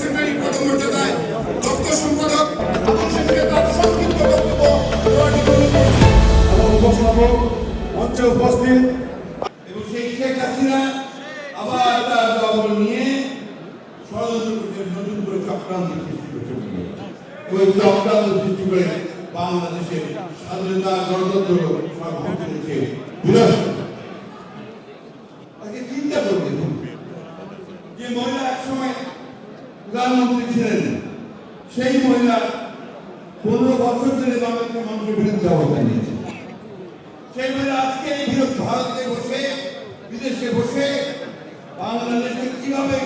Secretary প্রথম মর্যাদায় দপ্তর সম্পাদক মঞ্চে উপস্থিত। এবং সেই শেখ হাসিনা আবার তার দল নিয়ে ষড়যন্ত্র নতুন করে চক্রান্ত ওই চক্রান্ত সৃষ্টি করে বাংলাদেশের স্বাধীনতা গণতন্ত্র সার্বভৌমত্বকে বিনষ্ট করে। আজকে চিন্তা করবে যে মহিলা একসময় প্রধানমন্ত্রী ছিলেন সেই মহিলা পনেরো বছর ধরে বাংলাদেশের মানুষের বিরুদ্ধে অবস্থান নিয়েছে সেই মহিলা আজকে এই বিরোধ ভারতে বসে বিদেশে বসে বাংলাদেশকে কীভাবে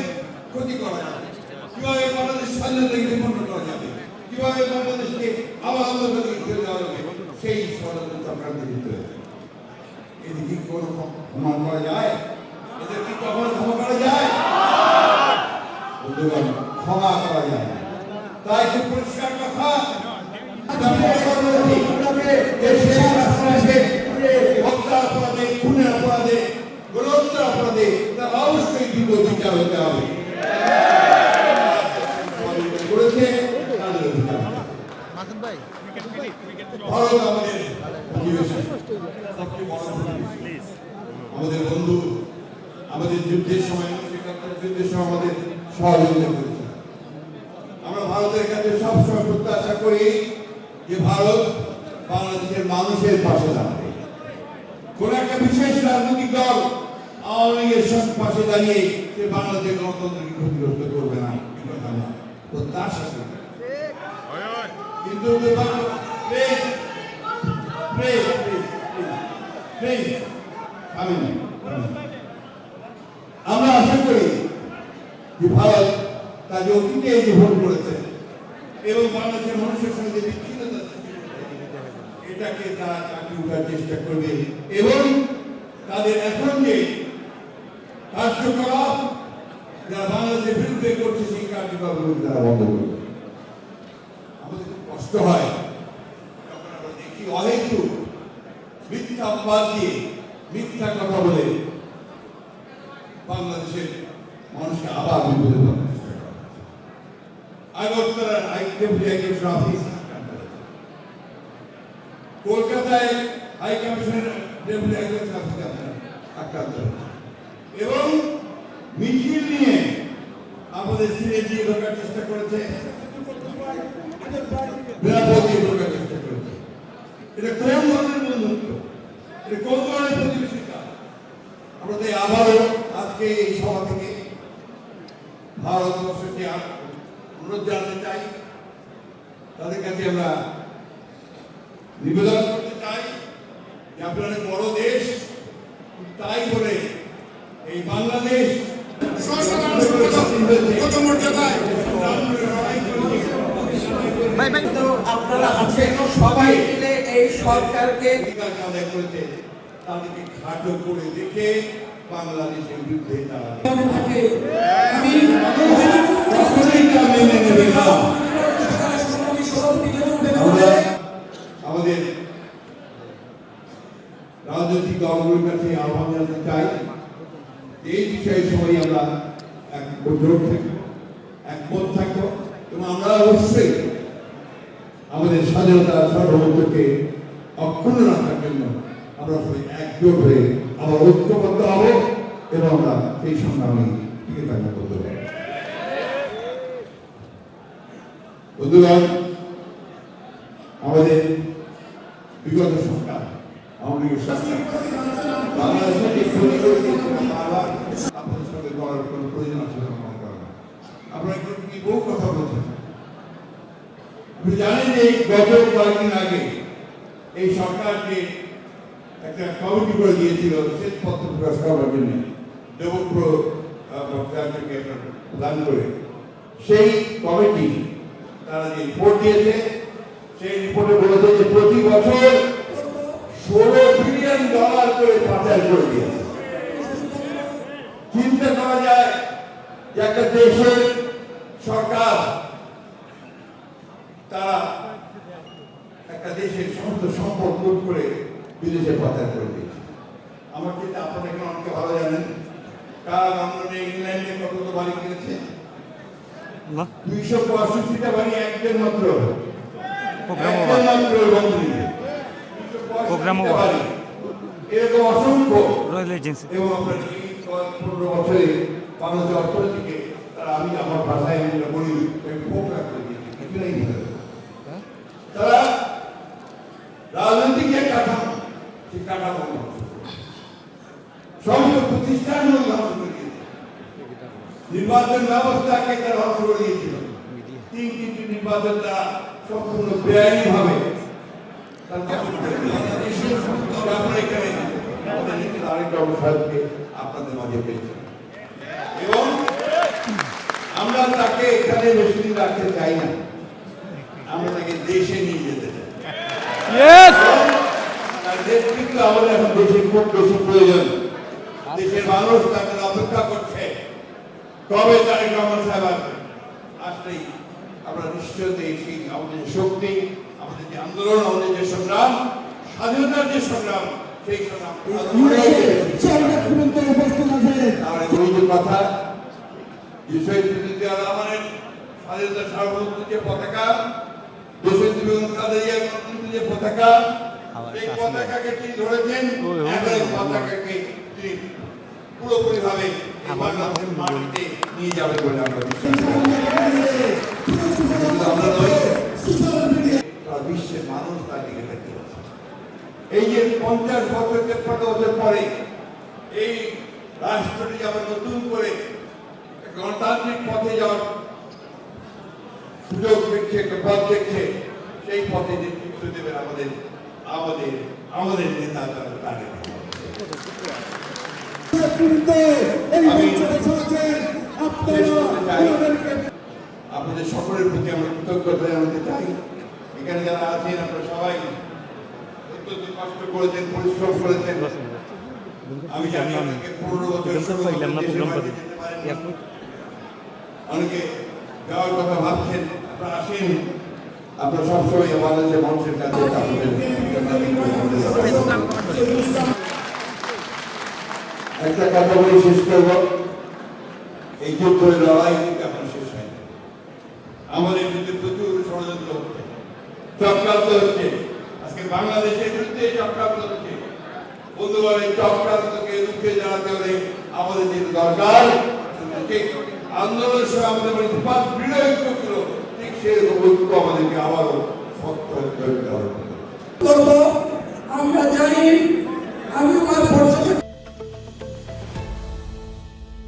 ক্ষতি করা যাবে কীভাবে বাংলাদেশ স্বাধীনতাকে বিপন্ন করা যাবে কীভাবে বাংলাদেশকে আবার দেওয়া যাবে সেই ষড়যন্ত্র চক্রান্তে লিপ্ত হয়েছে এটি কি কোনো ক্ষমা করা যায়? এদের কি কখনো ক্ষমা করা যায়? বন্ধুগণ, ক্ষমা করা যায়। তাই খুব পরিষ্কার কথা? দেশের রাষ্ট্রকে হত্যা অপরাধে খুনের অপরাধে গণহত্যার অপরাধে তার অবশ্যই দ্রুত বিচার হতে হবে। করেছে তাদের ভারত আমাদের বন্ধু আমাদের যুদ্ধের সময় যুদ্ধের সময় আমাদের সহযোগিতা ভারতের কাছে সবসময় প্রত্যাশা করি যে ভারত বাংলাদেশের মানুষের পাশে দাঁড়াবে। কোন একটা বিশেষ রাজনৈতিক দল আওয়ামী লীগের সঙ্গে পাশে দাঁড়িয়ে সে বাংলাদেশের গণতন্ত্রকে ক্ষতিগ্রস্ত করবে না প্রত্যাশা করি। কিন্তু আমরা আশা করি যে ভারত যে অতীতে যে ভোট করেছে এবং বাংলাদেশের মানুষের সঙ্গে বিচ্ছিন্নতা এটাকে তারা কাটিয়ে চেষ্টা করবে। এবং তাদের এখন যে কার্যকলাপ যারা বাংলাদেশের বিরুদ্ধে করছে, সেই কার্যকলাপগুলো তারা বন্ধ করবে। আমাদের কষ্ট হয়। যখন আমরা দেখি অহেতু মিথ্যা অপবাদ দিয়ে মিথ্যা কথা বলে বাংলাদেশের মানুষকে আবার বিপদে ফেলার চেষ্টা করা হচ্ছে। হাইকোর্ট অফিস কলকাতায় হাই কমিশনের ডেপুটি একজন অফিস আক্রান্ত এবং মিছিল নিয়ে আমাদের সিরে দিয়ে ঢোকার চেষ্টা করেছে। কোন ধরনের আমরা আজকে এই সভা থেকে ভারতবর্ষকে অনুরোধ জানাতে চাই। তাদের কাছে আমরা নিবেদন করতে চাই যে আপনারা বড় দেশ তাই বলে এই বাংলাদেশ আপনারা আছেন সবাই মিলে এই সরকারকে আদায় করেছে তাদেরকে খাটো করে দেখে বাংলাদেশের বিরুদ্ধে তারা আমি কখনোই তা মেনে নেবে না আমরা আমাদের রাজনৈতিক দলগুলোর কাছে আহ্বান জানাতে চাই যে এই বিষয়ে সবাই আমরা একজোট থাকব একমত থাকব এবং আমরা অবশ্যই আমাদের স্বাধীনতা সার্বভৌমত্বকে অক্ষুণ্ণ রাখার জন্য আমরা সবাই একজোট হয়ে আবার ঐক্যবদ্ধ হব এবং আমরা সেই সংগ্রামে টিকে থাকব করতে বন্ধুগণ আমাদের বিগত সরকার, আওয়ামী লীগের সরকার বাংলাদেশকে ক্ষতি করে দিয়েছিল আবার আপনাদের সঙ্গে করার কোনো প্রয়োজন আছে বলে মনে করেন না। আপনারা একটু কি বহু কথা বলছেন আপনি জানেন যে গত কয়েকদিন আগে এই সরকারকে একটা কমিটি করে দিয়েছিল শ্বেতপত্র প্রকাশ করার জন্য দেবপ্র একটা করে। সেই কমিটি তারা যে রিপোর্ট দিয়েছে, সেই রিপোর্টে বলেছে যে প্রতি বছর ষোলো বিলিয়ন ডলার করে পাচার করে দিয়েছে। চিন্তা করা যায় যে একটা দেশের সরকার তারা একটা দেশের সমস্ত সম্পদ লুট করে বিদেশে পাচার করে দিয়েছে আমার কিন্তু আপনারা অনেকে ভালো জানেন কারা লন্ডনে ইংল্যান্ডে কত কত বাড়ি কিনেছে দুইশো পঁয়ষট্টিটা বাড়ি একজন মাত্র প্রোগ্রাম একজন মাত্র মন্ত্রী প্রোগ্রাম 265 বাড়ি। এরকম অসংখ্য রয়্যাল এজেন্সি এবং পনেরো বছরে বাংলাদেশের অর্থনীতিকে আমি আমার ভাষায় বলি করে দিয়েছি কিছু নেই ভিতরে। তারা রাজনৈতিক যে কাঠামো সেই কাঠামো ধ্বংস করেছে। সমস্ত প্রতিষ্ঠানগুলো ধ্বংস করে দিয়েছে নির্বাচন ব্যবস্থাকে তারা ধ্বংস করে দিয়েছিল। তিন তিনটি নির্বাচন তারা সম্পূর্ণ বেআইনি ভাবে। আপনাদের মাঝে পেয়েছেন এবং আমরা তাকে এখানে বেশি রাখতে চাই না। আমরা তাকে দেশে নিয়ে যেতে চাই। আমাদের এখন দেশের খুব বেশি প্রয়োজন। দেশের মানুষ তাকে অপেক্ষা করছে কবে তারেক রহমান সাহেব আসবে? আসলেই আমরা নিশ্চয় সেই আমাদের শক্তি আমাদের যে আন্দোলন আমাদের যে সংগ্রাম স্বাধীনতার যে সংগ্রাম সেই কথা যে শহীদ প্রেসিডেন্ট জিয়া রহমানের স্বাধীনতা সার্বভৌমত্বের যে পতাকা দেশের বেগম খালেদা যে পতাকা এই পতাকাকে তিনি ধরেছেন এই পতাকাকে তিনি পুরোপুরি ভাবে নিয়ে যাবে বলে আমরা বিশ্বাস করি। শুধু আমরা নই সারা বিশ্বের মানুষ তার দিকে দেখতে এই যে পঞ্চাশ বছর তেপ্পান্ন বছর পরে এই রাষ্ট্রটি আবার নতুন করে গণতান্ত্রিক পথে যাওয়ার সুযোগ দেখছে পথ দেখছে সেই পথে নেতৃত্ব দেবেন আমাদের আমাদের আমাদের নেতা তারা তারেক রহমান। আমি শেষ করতে চাই, আপনাদের সকলের প্রতি আমরা কৃতজ্ঞতা জানাতে চাই এখানে যারা আছেন আপনারা সবাই অত্যন্ত কষ্ট করেছেন পরিশ্রম করেছেন। আমি জানি অনেকে পনেরো বছর যাওয়ার কথা ভাবছেন আপনারা আসেন। আপনারা সবসময় বাংলাদেশের মানুষের কাছে আপনাদের একটা কথা বলে, শেষ করব। এই যুদ্ধের লড়াই এখন শেষ হয়নি। আমাদের বিরুদ্ধে প্রচুর ষড়যন্ত্র হচ্ছে। চক্রান্ত হচ্ছে। আজকে বাংলাদেশের বিরুদ্ধে চক্রান্ত হচ্ছে। বন্ধুগণ, এই চক্রান্তকে রুখে দাঁড়াতে হলে আমাদের যে দরকার। আন্দোলনের সময় আমাদের ইস্পাত দৃঢ় ঐক্য ছিল ঠিক সেরকম ঐক্য আমাদেরকে আবারও শক্ত হতে হবে। আমরা জানি